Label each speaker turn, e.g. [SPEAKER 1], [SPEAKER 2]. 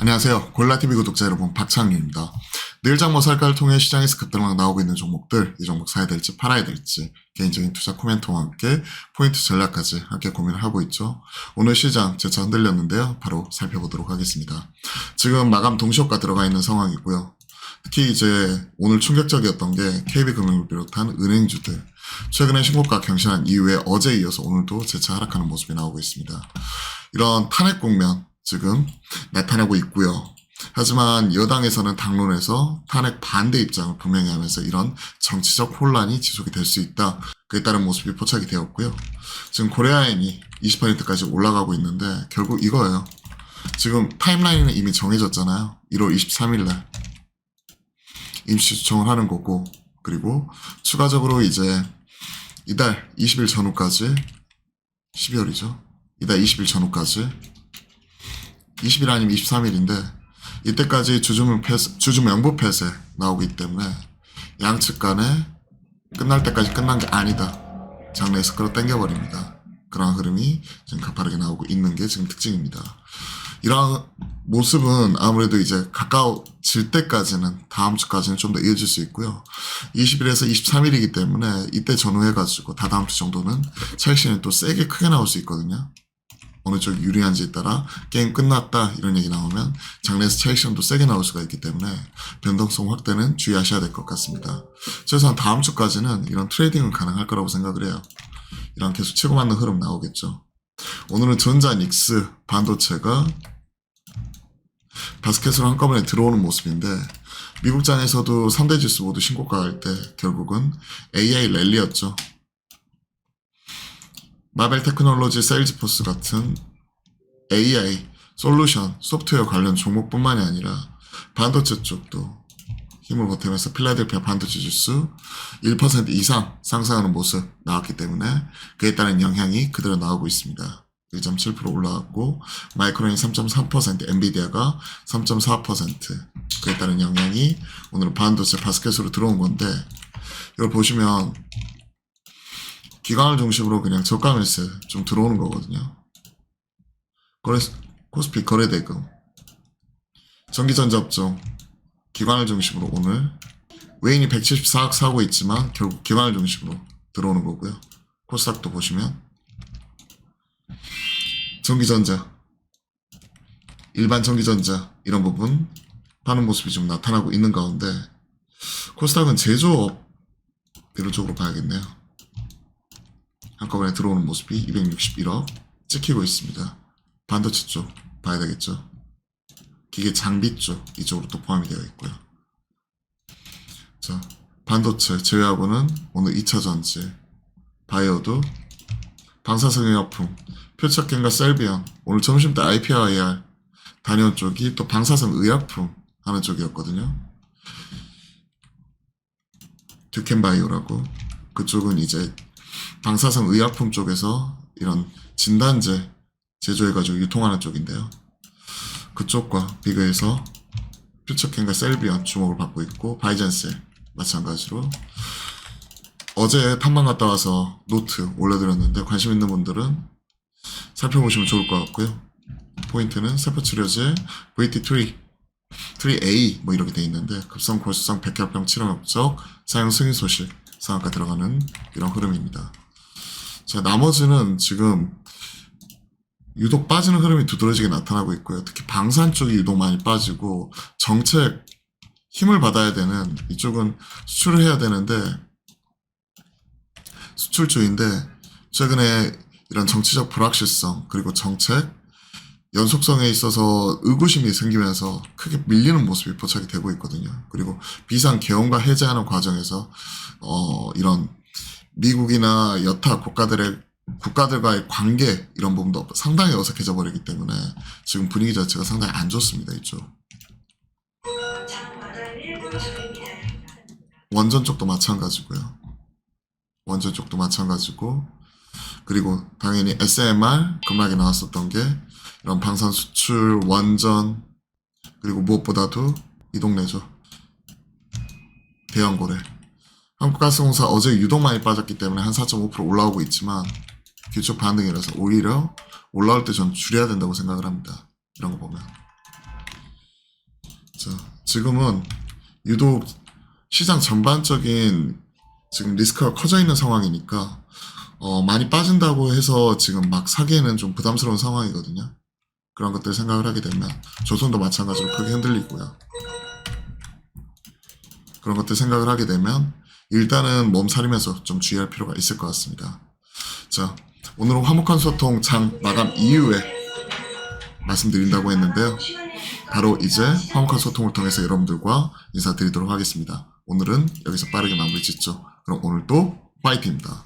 [SPEAKER 1] 안녕하세요. 골라TV 구독자 여러분, 박창규입니다. 내일 장모 살까를 통해 시장에서 급등락 나오고 있는 종목들, 이 종목 사야 될지 팔아야 될지, 개인적인 투자 코멘트와 함께 포인트 전략까지 함께 고민을 하고 있죠. 오늘 시장 재차 흔들렸는데요. 바로 살펴보도록 하겠습니다. 지금 마감 동시효과 들어가 있는 상황이고요. 특히 이제 오늘 충격적이었던 게 KB금융을 비롯한 은행주들, 최근에 신고가 경신한 이후에 어제 이어서 오늘도 재차 하락하는 모습이 나오고 있습니다. 이런 탄핵 국면 지금 나타나고 있고요. 하지만 여당에서는 당론에서 탄핵 반대 입장을 분명히 하면서 이런 정치적 혼란이 지속이 될 수 있다. 그에 따른 모습이 포착이 되었고요. 지금 코레아엔이 20%까지 올라가고 있는데 결국 이거예요. 지금 타임라인은 이미 정해졌잖아요. 1월 23일 날 임시 추청을 하는 거고 그리고 추가적으로 이제 이달 20일 전후까지 12월이죠. 이달 20일 전후까지 20일 아니면 23일인데 이때까지 주주명 폐쇄, 주주 명부 폐쇄 나오기 때문에 양측 간에 끝날 때까지 끝난 게 아니다. 장래에서 끌어 당겨 버립니다. 그런 흐름이 지금 가파르게 나오고 있는 게 지금 특징입니다. 이런 모습은 아무래도 이제 가까워질 때까지는 다음 주까지는 좀 더 이어질 수 있고요. 20일에서 23일이기 때문에 이때 전후해가지고 다다음 주 정도는 차익신이 또 세게 크게 나올 수 있거든요. 어느 쪽이 유리한지에 따라 게임 끝났다 이런 얘기 나오면 장래에서 차익시험도 세게 나올 수가 있기 때문에 변동성 확대는 주의하셔야 될 것 같습니다. 최소한 다음 주까지는 이런 트레이딩은 가능할 거라고 생각을 해요. 이런 계속 치고받는 흐름 나오겠죠. 오늘은 전자 닉스 반도체가 바스켓으로 한꺼번에 들어오는 모습인데 미국장에서도 3대 지수 모두 신고가 할 때 결국은 AI 랠리였죠. 마벨 테크놀로지 세일즈포스 같은 AI, 솔루션, 소프트웨어 관련 종목뿐만이 아니라 반도체 쪽도 힘을 보태면서 필라델피아 반도체 지수 1% 이상 상승하는 모습 나왔기 때문에 그에 따른 영향이 그대로 나오고 있습니다. 1.7% 올라왔고 마이크론이 3.3%, 엔비디아가 3.4% 그에 따른 영향이 오늘 반도체 바스켓으로 들어온 건데 이걸 보시면 기관을 중심으로 그냥 저가 매세 좀 들어오는 거거든요. 거래, 코스피 거래대금, 전기전자 업종, 기관을 중심으로 오늘 외인이 174억 사고 있지만 결국 기관을 중심으로 들어오는 거고요. 코스닥도 보시면 전기전자, 일반 전기전자 이런 부분 파는 모습이 좀 나타나고 있는 가운데 코스닥은 제조업 이런 쪽으로 봐야겠네요. 한꺼번에 들어오는 모습이 261억 찍히고 있습니다. 반도체 쪽 봐야 되겠죠. 기계 장비 쪽 이쪽으로 또 포함이 되어 있고요. 자, 반도체 제외하고는 오늘 2차 전지, 바이오도, 방사성의약품, 표착gen과 셀비언, 오늘 점심 때 IPIR 다녀온 쪽이 또 방사성 의약품 하는 쪽이었거든요. 듀켄바이오라고 그쪽은 이제 방사성 의약품 쪽에서 이런 진단제 제조해가지고 유통하는 쪽인데요. 그쪽과 비교해서 퓨처캔과 셀비언 주목을 받고 있고 바이젠셀 마찬가지로 어제 탐방 갔다 와서 노트 올려드렸는데 관심 있는 분들은 살펴보시면 좋을 것 같고요. 포인트는 세포치료제 VT3 3A 뭐 이렇게 돼 있는데 급성 골수성 백혈병 치료 목적 사용 승인 소식 상한가 들어가는 이런 흐름입니다. 자 나머지는 지금 유독 빠지는 흐름이 두드러지게 나타나고 있고요. 특히 방산 쪽이 유독 많이 빠지고 정책 힘을 받아야 되는 이쪽은 수출을 해야 되는데 수출주인데 최근에 이런 정치적 불확실성 그리고 정책 연속성에 있어서 의구심이 생기면서 크게 밀리는 모습이 포착이 되고 있거든요. 그리고 비상 개헌과 해제하는 과정에서 어 이런 미국이나 여타 국가들의 국가들과의 관계 이런 부분도 상당히 어색해져 버리기 때문에 지금 분위기 자체가 상당히 안 좋습니다. 이쪽 원전 쪽도 마찬가지고요. 원전 쪽도 마찬가지고 그리고 당연히 SMR 급락이 나왔었던 게 이런 방산 수출 원전 그리고 무엇보다도 이 동네죠. 대형고래 한국가스공사 어제 유독 많이 빠졌기 때문에 한 4.5% 올라오고 있지만 기초 반등이라서 오히려 올라올 때 전 줄여야 된다고 생각을 합니다. 이런 거 보면. 자, 지금은 유독 시장 전반적인 지금 리스크가 커져 있는 상황이니까 어, 많이 빠진다고 해서 지금 막 사기에는 좀 부담스러운 상황이거든요. 그런 것들 생각을 하게 되면 조선도 마찬가지로 크게 흔들리고요. 그런 것들 생각을 하게 되면 일단은 몸살이면서 좀 주의할 필요가 있을 것 같습니다. 자, 오늘은 화목한 소통 장 마감 이후에 말씀드린다고 했는데요. 바로 이제 화목한 소통을 통해서 여러분들과 인사드리도록 하겠습니다. 오늘은 여기서 빠르게 마무리 짓죠. 그럼 오늘도 파이팅입니다.